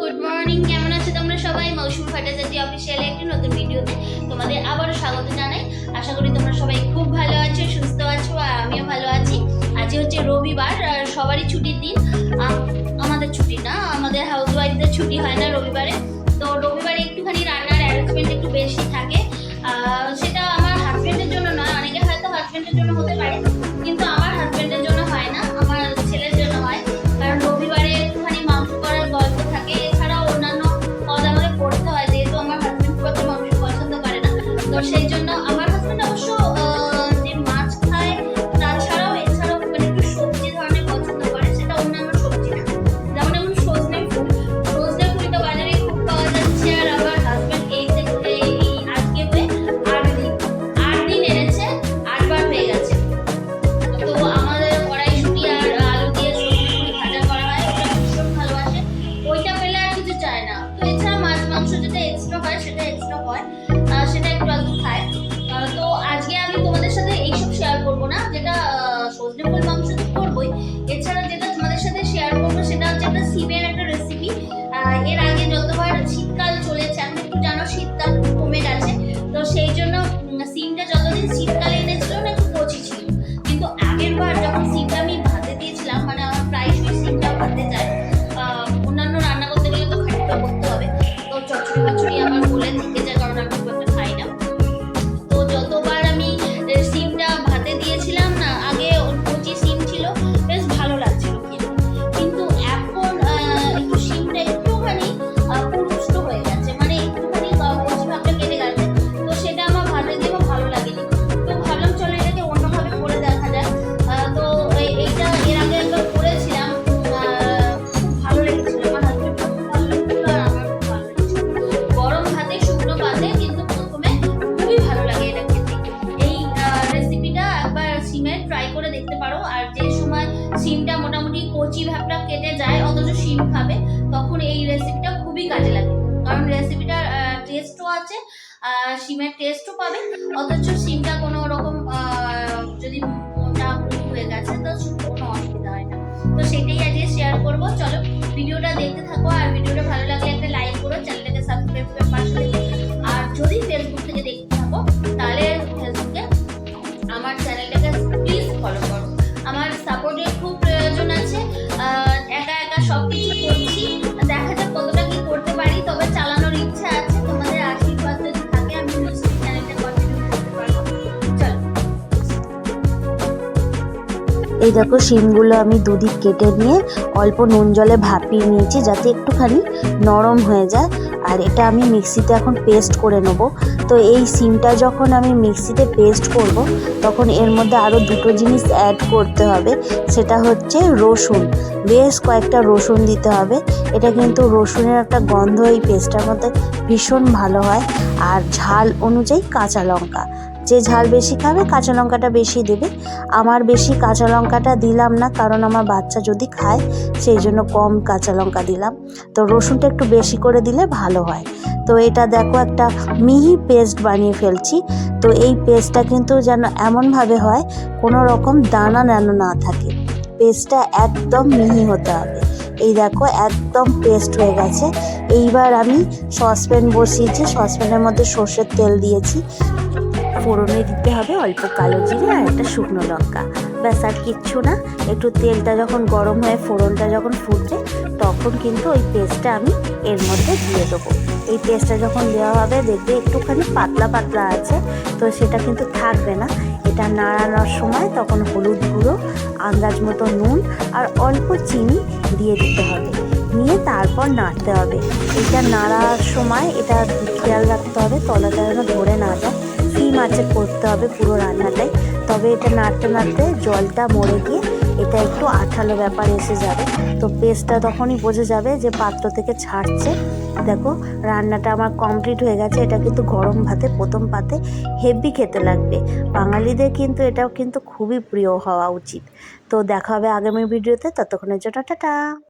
Good morning, কেমন আছো তোমরা সবাই? মৌসুমি ভট্টাচার্য অফিসিয়াল একটি নতুন ভিডিওতে তোমাদের আবারও স্বাগত জানাই। আশা করি তোমরা সবাই খুব ভালো আছো, সুস্থ আছো, আর আমিও ভালো আছি। আজ হচ্ছে রবিবার সবারই ছুটির দিন। আমাদের ছুটি না, আমাদের হাউস ওয়াইফদের ছুটি হয় না রবিবারে। তো রবিবারে একটুখানি রান্নার অ্যারেঞ্জমেন্ট একটু বেশি থাকে। সেটা আমার হাজবেন্ডের জন্য নয়, অনেকে হয়তো হাজব্যান্ডের জন্য হতে পারে। তো সেই জন্য আমার হাজবেন্ড অবশ্য যে মাছ খায় তাছাড়াও এছাড়াও মানে একটু সবজি ধরনের পছন্দ করে, সেটা অন্যান্য সবজি না। যেমন এখন সজনে ফুল। সজনে ফুল তো বাজারে খুব পাওয়া যাচ্ছে, আর আমার হাজবেন্ড এই এই আজকে হয়ে আট দিন আট দিন এনেছে, আটবার হয়ে গেছে। তো আমাদের কড়াইশুটি আর আলু দিয়ে সবজি ভাজা করা হয় ওটা ভীষণ ভালোবাসে। ওইটা পেলে আর কিছু চায় না। তো এছাড়া মাছ, মাংস যেটা এক্সট্রা হয়, সেটা এক্সট্রা হয়। সিমটা ভাতে ভাবটা কেটে যায়, অথচ শিম খাবে, তখন এই রেসিপিটা খুবই কাজে লাগে। কারণ রেসিপিটার টেস্টও আছে আর শিমের টেস্টও পাবে, অথচ সিমটা এই দেখো শিমগুলো আমি দুদিক কেটে নিয়ে অল্প নুন জলে ভাপিয়ে নিয়েছি যাতে একটুখানি নরম হয়ে যায়। আর এটা আমি মিক্সিতে এখন পেস্ট করে নেব। তো এই সিমটা যখন আমি মিক্সিতে পেস্ট করব, তখন এর মধ্যে আরও দুটো জিনিস অ্যাড করতে হবে। সেটা হচ্ছে রসুন। বেশ কয়েকটা রসুন দিতে হবে। এটা কিন্তু রসুনের একটা গন্ধ এই পেস্টটার মধ্যে ভীষণ ভালো হয়। আর ঝাল অনুযায়ী কাঁচা লঙ্কা। যে ঝাল বেশি খাবে, কাঁচা লঙ্কাটা বেশি দেবে। আমার বেশি কাঁচা লঙ্কাটা দিলাম না, কারণ আমার বাচ্চা যদি খায়, সেই জন্য কম কাঁচা লঙ্কা দিলাম। তো রসুনটা একটু বেশি করে দিলে ভালো হয়। তো এটা দেখো একটা মিহি পেস্ট বানিয়ে ফেলছি। তো এই পেস্টটা কিন্তু যেন এমনভাবে হয়, কোনো রকম দানা যেন না থাকে। পেস্টটা একদম মিহি হতে হবে। এই দেখো একদম পেস্ট হয়ে গেছে। এইবার আমি সসপ্যান বসিয়েছি, সসপ্যানের মধ্যে সর্ষের তেল দিয়েছি। ফোড়নে দিতে হবে, অল্প কালো জিরে আর একটা শুকনো লঙ্কা। ব্যাস, আর কিচ্ছু না। একটু তেলটা যখন গরম হয়ে ফোড়নটা যখন ফুটবে তখন কিন্তু ওই পেস্টটা আমি এর মধ্যে দিয়ে দেবো। এই পেস্টটা যখন দেওয়া হবে, দেখবে একটুখানি পাতলা পাতলা আছে, তো সেটা কিন্তু থাকবে না। এটা নাড়ানোর সময় তখন হলুদ গুঁড়ো, আন্দাজ মতো নুন আর অল্প চিনি দিয়ে দিতে হবে। নিয়ে তারপর নাড়তে হবে। এটা নাড়ার সময় এটা খেয়াল রাখতে হবে, তলাটা যেন ধরে না যায়। আছে করতে হবে পুরো রান্নাটাই। তবে এটা নাড়তে নাড়তে জলটা মরে গিয়ে এটা একটু আঠালো ব্যাপার এসে যাবে। তো পেস্টটা তখনই বোঝা যাবে যে পাত্র থেকে ছাড়ছে। দেখো, রান্নাটা আমার কমপ্লিট হয়ে গেছে। এটা কিন্তু গরম ভাতে, প্রথম পাতে হেভি খেতে লাগবে। বাঙালিদের কিন্তু এটাও কিন্তু খুবই প্রিয় হওয়া উচিত। তো দেখা হবে আগামী ভিডিওতে ততক্ষণের জন্য টাটা।